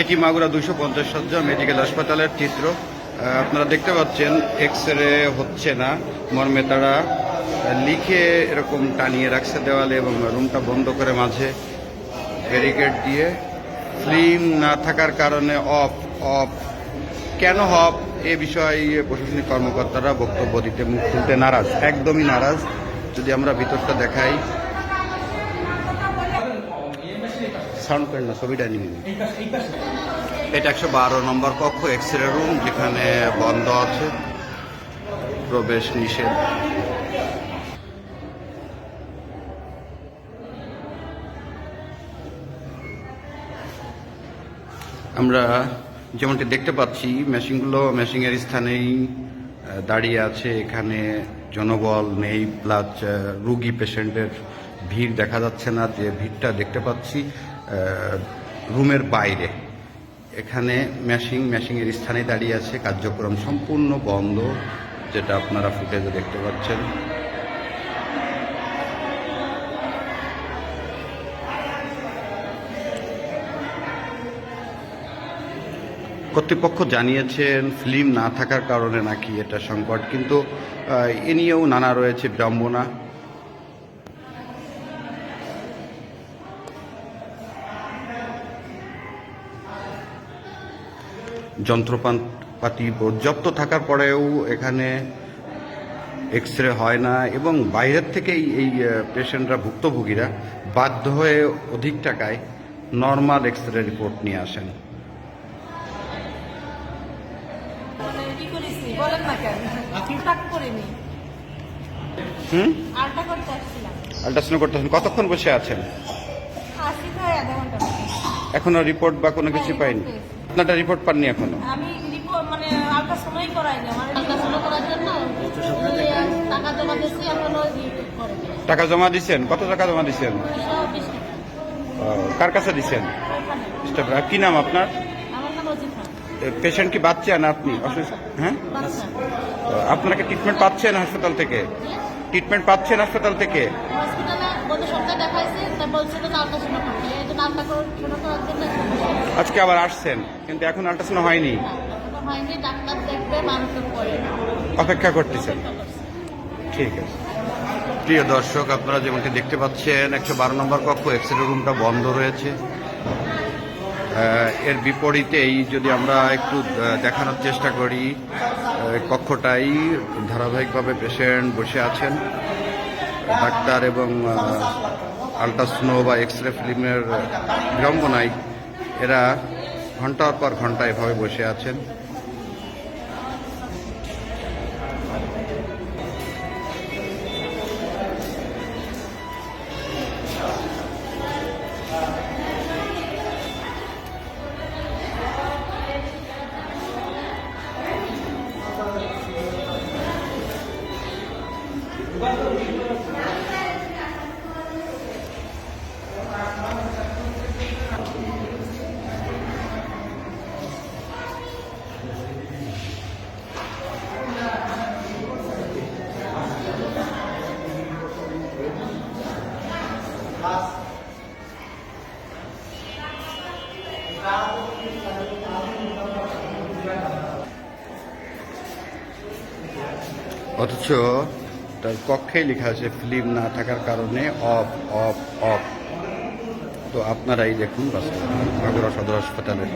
এটি মাগুরা দুশো পঞ্চাশ সজ্জা মেডিকেল হাসপাতালের চিত্র। আপনারা দেখতে পাচ্ছেন এক্স রে হচ্ছে না। মর্মে তারা লিখে এরকম টানিয়ে রাখছে দেওয়ালে এবং রুমটা বন্ধ করে মাঝে ব্যারিকেড দিয়ে। ফিল্ম না থাকার কারণে অফ অফ। কেন হব এ বিষয়ে প্রশাসনিক কর্মকর্তারা বক্তব্য দিতে মুখ খুলতে নারাজ, একদমই নারাজ। যদি আমরা ভিতরটা দেখাই সাউন্ড করেন না ছবিটা নিয়ে এটা একশো বারো নম্বর কক্ষ এক্স রে রুম যেখানে বন্ধ আছে। প্রবেশ নিষেধ। আমরা যেমনটি দেখতে পাচ্ছি মেশিনগুলো মেশিনের স্থানেই দাঁড়িয়ে আছে। এখানে জনবল নেই প্লাস রুগী পেশেন্টের ভিড় দেখা যাচ্ছে না যে ভিড়টা দেখতে পাচ্ছি। রুমের বাইরে। এখানে ম্যাশিং ম্যাশিংয়ের স্থানে দাঁড়িয়ে আছে। কার্যক্রম সম্পূর্ণ বন্ধ, যেটা আপনারা ফুটেজে দেখতে পাচ্ছেন। কর্তৃপক্ষ জানিয়েছেন ফিল্ম না থাকার কারণে নাকি এটা সংকট, কিন্তু এ নিয়েও নানা রয়েছে বিড়ম্বনা। যন্ত্রপাতি পর্যাপ্ত থাকার পরেও এখানে এক্স রে হয় না এবং বাইরের থেকেই এই পেশেন্টরা ভুক্তভোগীরা বাধ্য হয়ে অধিক টাকায় নর্মাল এক্স রে রিপোর্ট নিয়ে আসেন। করতে করতেছেন? কতক্ষণ বসে আছেন। এখনও রিপোর্ট বা কোনো কিছু পাইনি? আপনারটা রিপোর্ট পাননি এখনও? আমি রিপোর্ট মানে আলট্রাসাউন্ডই করাইনি আমার আলট্রাসাউন্ড করার জন্য টাকা জমা দিয়েছি এখন ওই রিপোর্ট টাকা জমা কত টাকা জমা ও, কার কাছে আর কি নাম আপনার? আমার নাম অজিফা পেশেন্ট কি বাচ্চা না আপনি? অসুস্থ? হ্যাঁ? আপনাকে ট্রিটমেন্ট পাচ্ছেন হাসপাতাল থেকে? ট্রিটমেন্ট পাচ্ছেন হাসপাতাল থেকে? আজকে আবার আসছেন কিন্তু এখন আল্ট্রাসাউন্ড হয়নি। অপেক্ষা করতেছেন। ঠিক আছে। প্রিয় দর্শক আপনারা যেমনটি দেখতে পাচ্ছেন একশো বারো নম্বর কক্ষ এক্স রে রুমটা বন্ধ রয়েছে। এর বিপরীতেই যদি আমরা একটু দেখানোর চেষ্টা করি কক্ষটাই ধারাবাহিকভাবে পেশেন্ট বসে আছেন। ডাক্তার এবং আলট্রাস্নো বা এক্স রে ফিল্মের বিড়ম্বনায় এরা ঘণ্টার পর ঘণ্টা এভাবে বসে আছেন। অথচ তার কক্ষে লেখা আছে, ফিল্ম না থাকার কারণে অফ অফ অফ। তো আপনারাই দেখুন মাগুরা সদর হাসপাতালের